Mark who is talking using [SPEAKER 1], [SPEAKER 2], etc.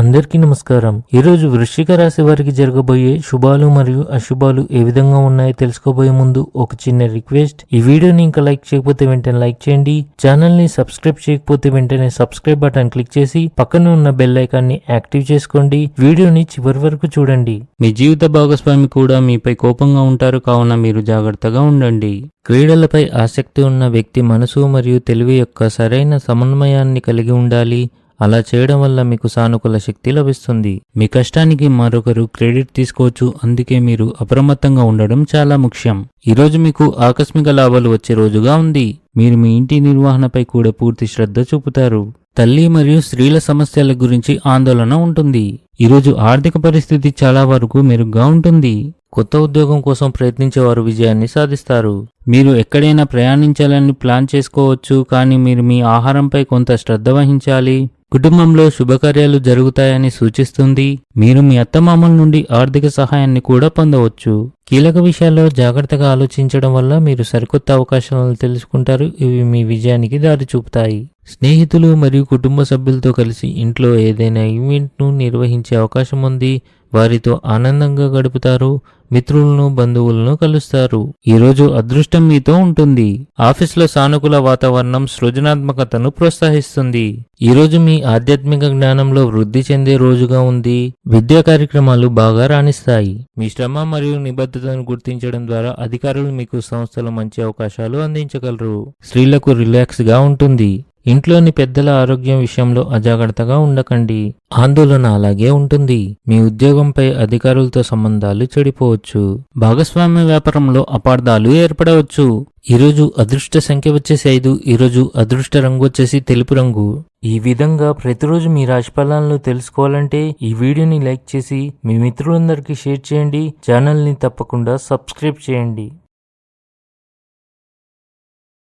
[SPEAKER 1] అందరికీ నమస్కారం. ఈ రోజు వృశ్చిక రాశి వారికి జరగబోయే శుభాలు మరియు అశుభాలు ఏ విధంగా ఉన్నాయో తెలుసుకోబోయే ముందు ఒక చిన్న రిక్వెస్ట్. ఈ వీడియోని ఇంకా లైక్ చేయకపోతే వెంటనే లైక్ చేయండి. ఛానల్ని సబ్స్క్రైబ్ చేయకపోతే వెంటనే సబ్స్క్రైబ్ బటన్ క్లిక్ చేసి పక్కన ఉన్న బెల్ ఐకాన్ని యాక్టివ్ చేసుకోండి. వీడియోని చివరి వరకు చూడండి.
[SPEAKER 2] మీ జీవిత భాగస్వామి కూడా మీపై కోపంగా ఉంటారు. కావున మీరు జాగ్రత్తగా ఉండండి.
[SPEAKER 1] క్రీడలపై ఆసక్తి ఉన్న వ్యక్తి మనసు మరియు తెలివి యొక్క సరైన సమన్వయాన్ని కలిగి ఉండాలి. అలా చేయడం వల్ల మీకు సానుకూల శక్తి లభిస్తుంది.
[SPEAKER 2] మీ కష్టానికి మరొకరు క్రెడిట్ తీసుకోవచ్చు. అందుకే మీరు అప్రమత్తంగా ఉండడం చాలా ముఖ్యం. ఈరోజు మీకు ఆకస్మిక లాభాలు వచ్చే రోజుగా ఉంది. మీరు మీ ఇంటి నిర్వహణపై కూడా పూర్తి శ్రద్ధ చూపుతారు. తల్లి మరియు స్త్రీల సమస్యల గురించి ఆందోళన ఉంటుంది. ఈరోజు ఆర్థిక పరిస్థితి చాలా వరకు మెరుగ్గా ఉంటుంది.
[SPEAKER 1] కొత్త ఉద్యోగం కోసం ప్రయత్నించే వారు విజయాన్ని సాధిస్తారు.
[SPEAKER 2] మీరు ఎక్కడైనా ప్రయాణించాలని ప్లాన్ చేసుకోవచ్చు. కానీ మీరు మీ ఆహారంపై కొంత శ్రద్ధ వహించాలి. కుటుంబంలో శుభకార్యాలు జరుగుతాయని సూచిస్తుంది. మీరు మీ అత్తమామల నుండి ఆర్థిక సహాయాన్ని కూడా పొందవచ్చు.
[SPEAKER 1] కీలక విషయాల్లో జాగ్రత్తగా ఆలోచించడం వల్ల మీరు సరికొత్త అవకాశాలను తెలుసుకుంటారు. ఇవి మీ విజయానికి దారి చూపుతాయి. స్నేహితులు మరియు కుటుంబ సభ్యులతో కలిసి ఇంట్లో ఏదైనా ఈవెంట్ను నిర్వహించే అవకాశం ఉంది. వారితో ఆనందంగా గడుపుతారు మిత్రులను బంధువులను కలుస్తారు.
[SPEAKER 2] ఈరోజు అదృష్టం మీతో ఉంటుంది.
[SPEAKER 1] ఆఫీస్లో సానుకూల వాతావరణం సృజనాత్మకతను ప్రోత్సహిస్తుంది. ఈరోజు మీ ఆధ్యాత్మిక జ్ఞానంలో వృద్ధి చెందే రోజుగా ఉంది. విద్యా కార్యక్రమాలు బాగా రాణిస్తాయి. మీ శ్రమ మరియు నిబద్ధతను గుర్తించడం ద్వారా అధికారులు మీకు సంస్థలో మంచి అవకాశాలు అందించగలరు. స్త్రీలకు రిలాక్స్గా ఉంటుంది. ఇంట్లోని పెద్దల ఆరోగ్యం విషయంలో అజాగ్రత్తగా ఉండకండి. ఆందోళన అలాగే ఉంటుంది. మీ ఉద్యోగంపై అధికారులతో సంబంధాలు చెడిపోవచ్చు.
[SPEAKER 2] భాగస్వామ్య వ్యాపారంలో అపార్థాలు ఏర్పడవచ్చు.
[SPEAKER 1] ఈరోజు అదృష్ట సంఖ్య వచ్చేసి ఐదు ఈరోజు అదృష్ట రంగు వచ్చేసి తెలుపు రంగు. ఈ విధంగా ప్రతిరోజు మీ రాశి ఫలాలను తెలుసుకోవాలంటే ఈ వీడియోని లైక్ చేసి మీ మిత్రులందరికీ షేర్ చేయండి. ఛానల్ని తప్పకుండా సబ్స్క్రైబ్ చేయండి.